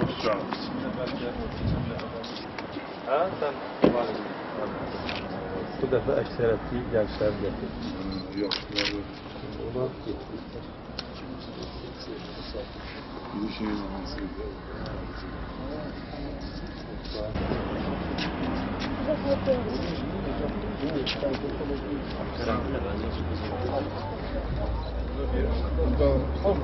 Rusça. Ha sen Bu defa ekseriyeti gençler getirdi. Ha, Yok. yok. Onlar gitti. Bir şey zamansı. Tamam.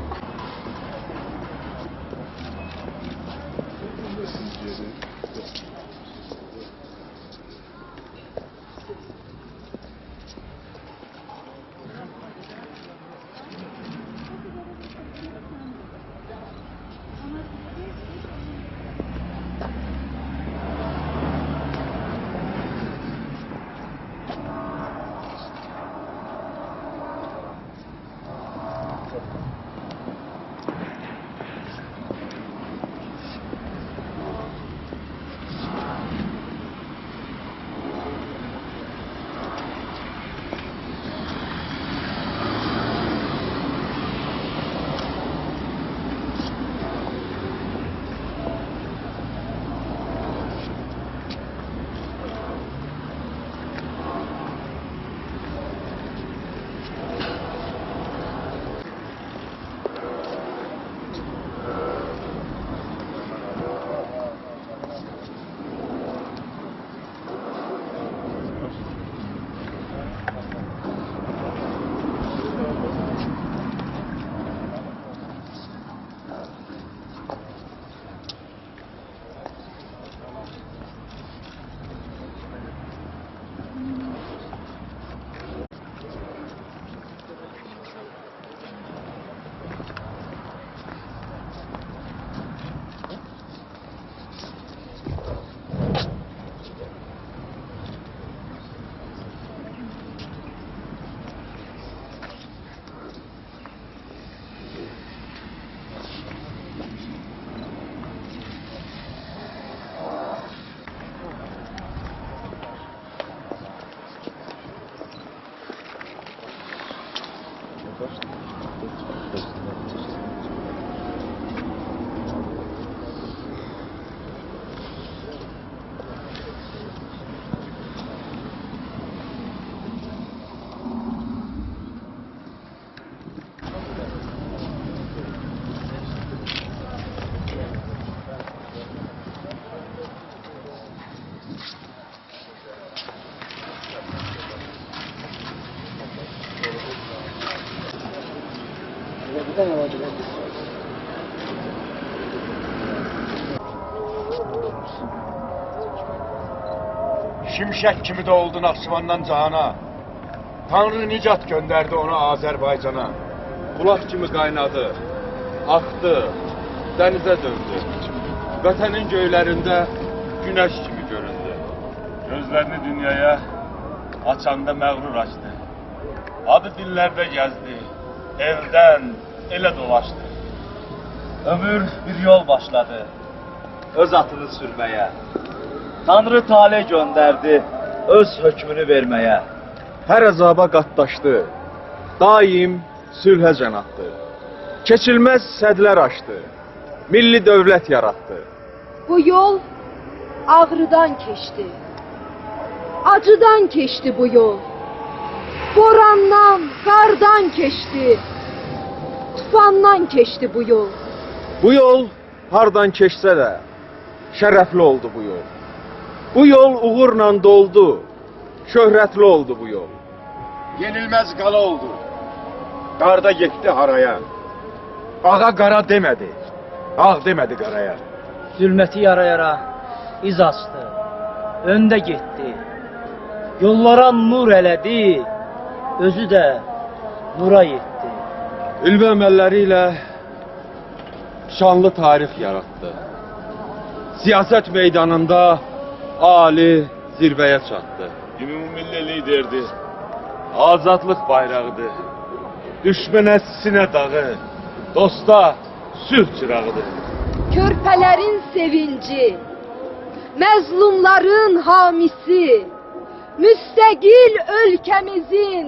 Şimşek kimi doğuldu Nakşivandan cahana. Tanrı nicat gönderdi onu Azerbaycan'a. Bulak kimi kaynadı, aktı, denize döndü. Vətənin göylərində güneş kimi göründü. Gözlerini dünyaya açanda məğrur açtı. Adı dillerde gezdi, elden ele dolaştı. ömür bir yol başladı. Öz atını sürmeye. Tanrı tale gönderdi öz hükmünü vermeye. Hər əzaba qatlaşdı. Daim sülhə can atdı. Keçilməz sədlər aşdı. Milli dövlət yaratdı. Bu yol ağrıdan keçdi. Acıdan keçdi bu yol. Borandan, qardan keçdi. Tufandan keçdi bu yol. Bu yol hardan keçsə də şərəfli oldu bu yol. Bu yol uğurla doldu. Şöhrətli oldu bu yol. Yenilməz qala oldu. Qarda getdi haraya. Ağa qara demədi. Ağ demədi qaraya. Zülməti yara yara iz açdı, öndə getdi. Yollara nur elədi, özü də nura yetdi. Ülvi əməlləri ilə şanlı tarix yaratdı. Siyasət meydanında ali zirvəyə çatdı. Ümumilli liderdi. Azadlıq bayrağıdır. Düşmənə sinə dağı, dosta sülh çırağıdır. Körpələrin sevinci, məzlumların hamisi, müstəqil ölkəmizin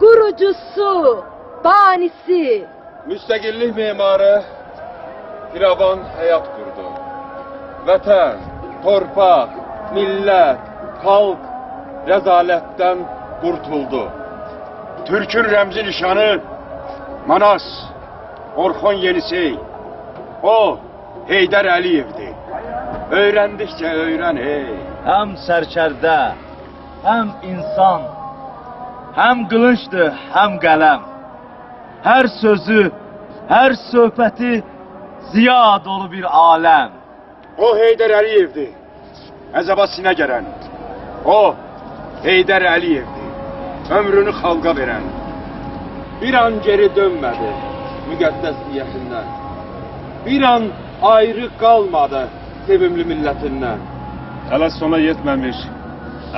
qurucusu, banisi. Müstəqillik memarı firavan həyat qurdu. Vətən, torpaq, millət, xalq rəzalətdən qurtuldu. Türk'ün remzi nişanı Manas, Orxon Yenisey. O Heydər Əliyev'di. Öyrəndikcə öyrən ey. Hem sərkərdə, hem insan, hem qılınçdır, hem qələm. Hər sözü, hər söhbəti ziya dolu bir aləm. O Heydər Əliyev'di. Əzaba sinə gələn. O Heydər Əliyev'di. Ömrünü xalqa verən. Bir an geri dönmədi müqəddəs niyyətindən. Bir an ayrı qalmadı sevimli millətindən. Hələ sona yetməmiş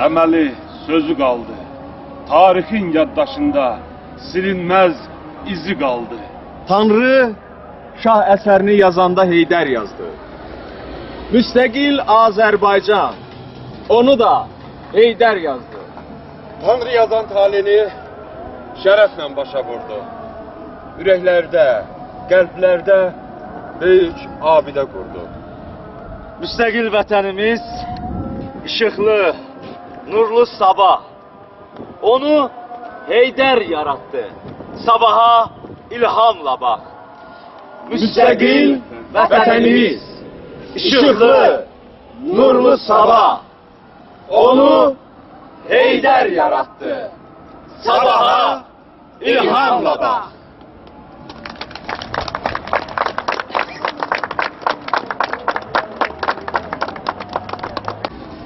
əməli, sözü qaldı. Tarixin yaddaşında silinməz izi qaldı. Tanrı şah əsərini yazanda Heydər yazdı. Müstəqil Azərbaycan onu da Heydər yazdı. Tanrı yazan talini şərəflə başa vurdu. Ürəklərdə, qəlblərdə böyük abidə qurdu. Müstəqil vətənimiz işıqlı, nurlu sabah. Onu Heydər yarattı. Sabaha ilhamla bax. Müstəqil vətənimiz, işıqlı, nurlu sabah. Onu Heydər yarattı. Sabaha ilhamla bax.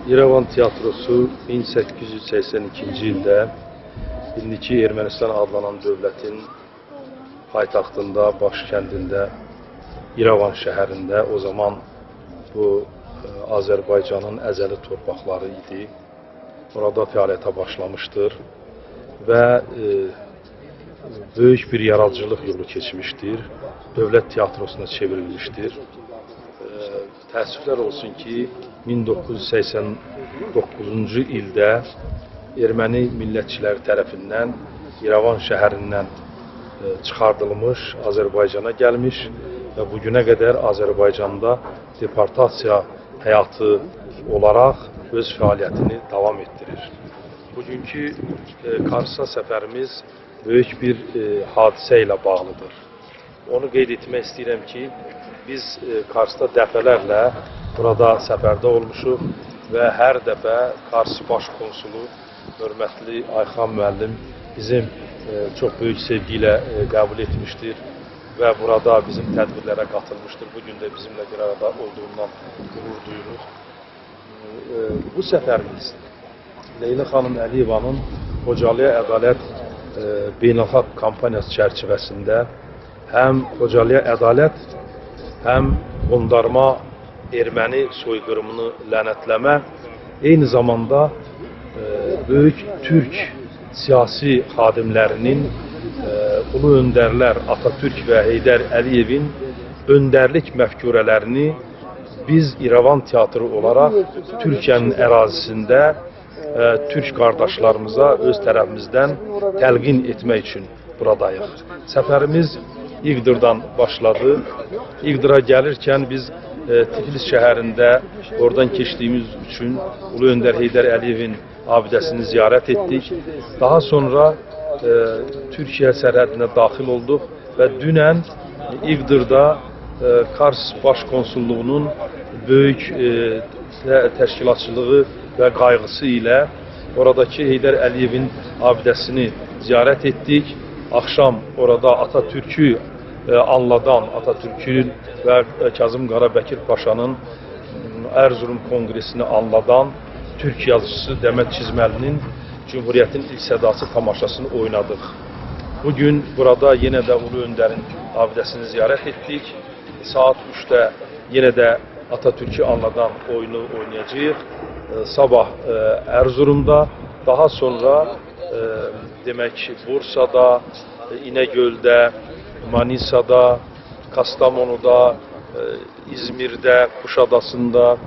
İrəvan tiyatrosu 1882-ci ildə indiki Ermənistan adlanan dövlətin paytaxtında, baş kəndində, İrəvan şəhərində o zaman bu e, Azərbaycanın əzəli torpaqları idi. Orada fəaliyyətə başlamışdır və e, böyük bir yaradıcılıq yolu keçmişdir. Dövlət tiyatrosuna çevrilmişdir. Ee, təəssüflər olsun ki, 1989-cu ildə erməni millətçiləri tərəfindən İrəvan şəhərindən e, çıxardılmış, Azərbaycana gəlmiş və bu günə qədər Azərbaycanda deportasiya həyatı olaraq öz fəaliyyətini davam etdirir. Bugünkü e, Karsa səfərimiz böyük bir e, hadisə ilə bağlıdır. Onu qeyd etmək ki, biz e, Karsda dəfələrlə burada səfərdə olmuşuq və hər dəfə Kars baş konsulu hörmətli Ayxan müəllim bizim e, çox böyük sevgi ilə e, qəbul etmişdir və burada bizim tədbirlərə qatılmışdır. Bu gün də bizimlə bir arada olduğundan qürur duyuruq. E, Bu səfərimiz Leyla xanım Əliyevanın Xocalıya Ədalət e, beynəlxalq kampaniyası çərçivəsində həm Xocalıya Ədalət, həm qondarma erməni soyqırımını lənətləmə, eyni zamanda e, türk siyasi xadimlərinin e, ulu öndərlər Atatürk və Heydər Əliyevin öndərlik məfkurələrini biz İrəvan teatrı olaraq Türkiyənin ərazisində e, türk qardaşlarımıza öz tərəfimizdən təlqin etmək üçün buradayıq. Səfərimiz İqdırdan başladı. İqdıra gəlirkən biz e, Tiflis şəhərində oradan keçdiyimiz üçün Ulu Öndər Heydər Əliyevin abidəsini ziyarət etdik. Daha sonra e, Türkiyə sərhədinə daxil olduq və dünən İqdırda e, Kars Baş Konsulluğunun böyük e, tə- təşkilatçılığı və qayğısı ilə oradakı Heydər Əliyevin abidəsini ziyarət etdik. Axşam orada Atatürk'ü e, anladan Atatürk'ün və e, Kazım Qarabəkir Paşanın Erzurum Kongresini anladan Türk yazıcısı Demet Çizməli'nin Cumhuriyyətin ilk sədası tamaşasını oynadıq. Bugün burada yenə də Ulu Öndərin abidəsini ziyarət etdik. Saat 3-də yenə də Atatürk'ü anladan oyunu oynayacağıq. E, Sabah e, Erzurum'da, daha sonra e, demək Bursa'da, e, İnegöl'də, Manisa'da, Kastamonu'da, e, İzmir'də, Kuşadası'nda,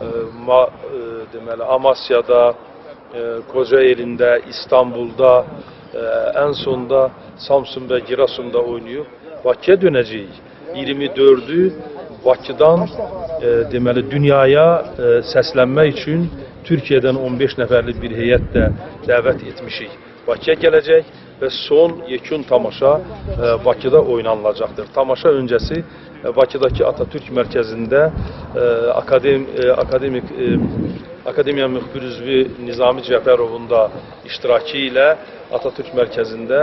e, Amasya'da, e, Kocaeli'ndə, İstanbul'da, e, en sonda Samsun və Giresun'da oynayıb Bakıya dönəcəyik. 24'ü Bakıdan e, deməli dünyaya e, səslənmək üçün Türkiyədən 15 nəfərlik bir heyət də dəvət etmişik. Bakıya gələcək və son yekun tamaşa e, Bakıda oynanılacaqdır. Tamaşa öncəsi e, Bakıdakı Atatürk mərkəzində e, akadem e, akademik e, Akademiya müxbir üzvü Nizami Cəfərovun da iştirakı ilə Atatürk mərkəzində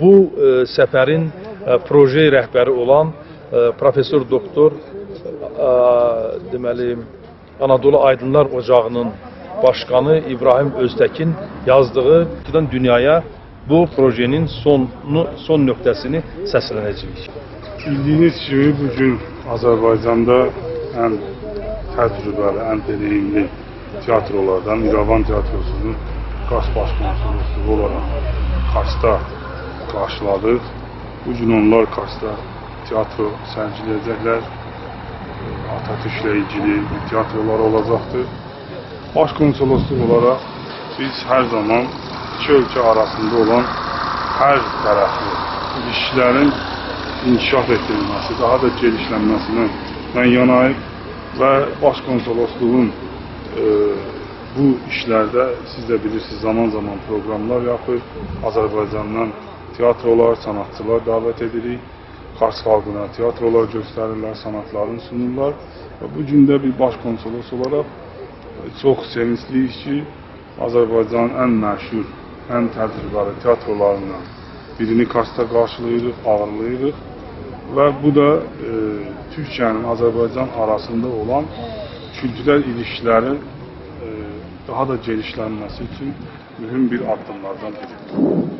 bu e, səfərin e, proje rəhbəri olan e, professor doktor e, deməli Anadolu Aydınlar Ocağının başkanı İbrahim Öztəkin yazdığı dünyaya bu projenin sonu son nöqtəsini səslənəcəyik. Bildiyiniz kimi bu gün Azərbaycanda ən təcrübəli, ən deneyimli teatrolardan İrəvan Teatrosunun Qars Baş Konsolosluğu olaraq Karsda qarşıladıq. Bu gün onlar Karsda teatro sərgiləyəcəklər. Atatürklə ilgili bir tiyatrolar olacaqdır. Baş konsolosluq olaraq biz hər zaman iki ölkə arasında olan hər tərəfli ilişkilərin inkişaf etdirilməsi, daha da genişlənməsinə mən yanayım və baş konsolosluğun e, bu işlərdə siz də bilirsiniz zaman-zaman proqramlar yapır. Azərbaycandan tiyatrolar, sanatçılar dəvət edirik. Kars xalqına tiyatrolar göstərirlər, sanatlarını sunurlar. Bu də bir baş konsolos olaraq e, çox sevincliyik ki, Azərbaycanın ən məşhur, ən təcrübəli tiyatrolarından birini Karsda qarşılayırıq, ağırlayırıq və bu da e, Türkiyənin Azərbaycan arasında olan kültürel ilişkilərin e, daha da genişlənməsi üçün mühüm bir addımlardan biridir.